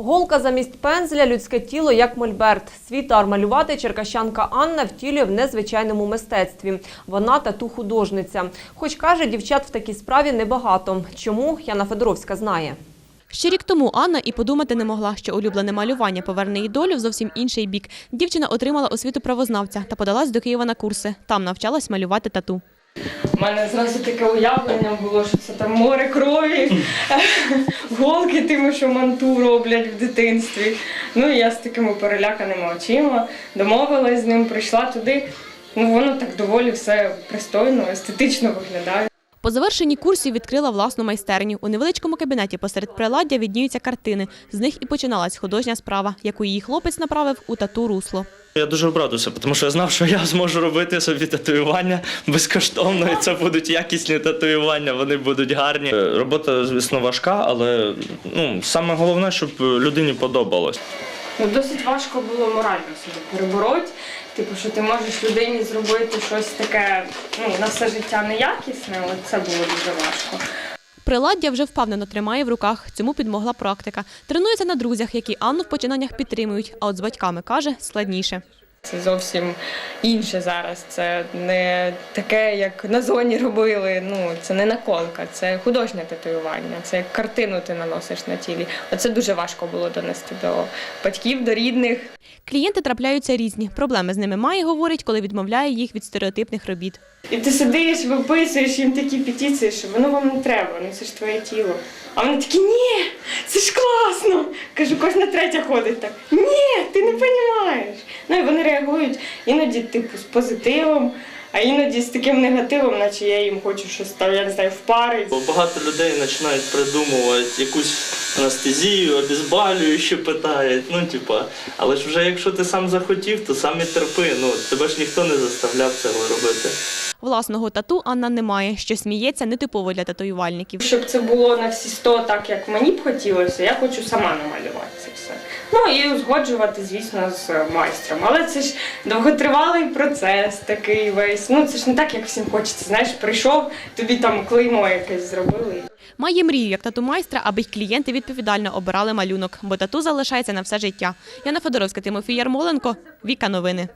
Голка замість пензля, людське тіло як мольберт. Свій тар малювати черкащанка Анна втілює в незвичайному мистецтві. Вона тату-художниця. Хоч каже, дівчат в такій справі небагато. Чому Яна Федоровська знає. Ще рік тому Анна і подумати не могла, що улюблене малювання поверне її долю в зовсім інший бік. Дівчина отримала освіту правознавця та подалась до Києва на курси. Там навчалась малювати тату. У мене зразу таке уявлення було, що це там море крові, голки тими, що манту роблять в дитинстві. Ну і я з такими переляканими очима домовилась з ним, прийшла туди. Ну воно так доволі все пристойно, естетично виглядає. По завершенні курсів відкрила власну майстерню. У невеличкому кабінеті посеред приладдя відніються картини. З них і починалась художня справа, яку її хлопець направив у тату русло. Я дуже обрадувався, тому що я знав, що я зможу робити собі татуювання безкоштовно, і це будуть якісні татуювання, вони будуть гарні. Е, Робота, звісно, важка, але ну, саме головне, щоб людині подобалось. Ну, досить важко було морально себе перебороть. Типу, що ти можеш людині зробити щось таке ну, на все життя неякісне, але це було дуже важко. Приладдя вже впевнено тримає в руках. Цьому підмогла практика. Тренується на друзях, які Анну в починаннях підтримують. А от з батьками каже складніше. Це зовсім інше зараз. Це не таке, як на зоні робили. Ну це не наколка, це художнє татуювання. Це як картину ти наносиш на тілі. Оце дуже важко було донести до батьків, до рідних. Клієнти трапляються різні. Проблеми з ними має, говорить, коли відмовляє їх від стереотипних робіт. І ти сидиш, виписуєш їм такі петиції, що воно вам не треба, ну це ж твоє тіло. А вони такі, ні, це ж класно. Кажу, кожна третя ходить так. Ні, ти не розумієш. Ну і вони реагують іноді, типу, з позитивом, а іноді з таким негативом, наче я їм хочу щось там, я не знаю, впарити. Бо багато людей починають придумувати якусь анестезію, обезболюючу питають. Ну, типа, але ж вже якщо ти сам захотів, то сам і терпи. Ну, тебе ж ніхто не заставляв цього робити. Власного тату Анна не має, що сміється нетипово для татуювальників. Щоб це було на всі сто так, як мені б хотілося, я хочу сама намалювати це все. Ну і узгоджувати, звісно, з майстром. Але це ж довготривалий процес такий весь. Ну це ж не так, як всім хочеться. Знаєш, прийшов, тобі там клеймо якесь зробили. Має мрію як тату майстра, аби й клієнти відповідально обирали малюнок, бо тату залишається на все життя. Яна Федоровська, Тимофій Ярмоленко, Віка Новини.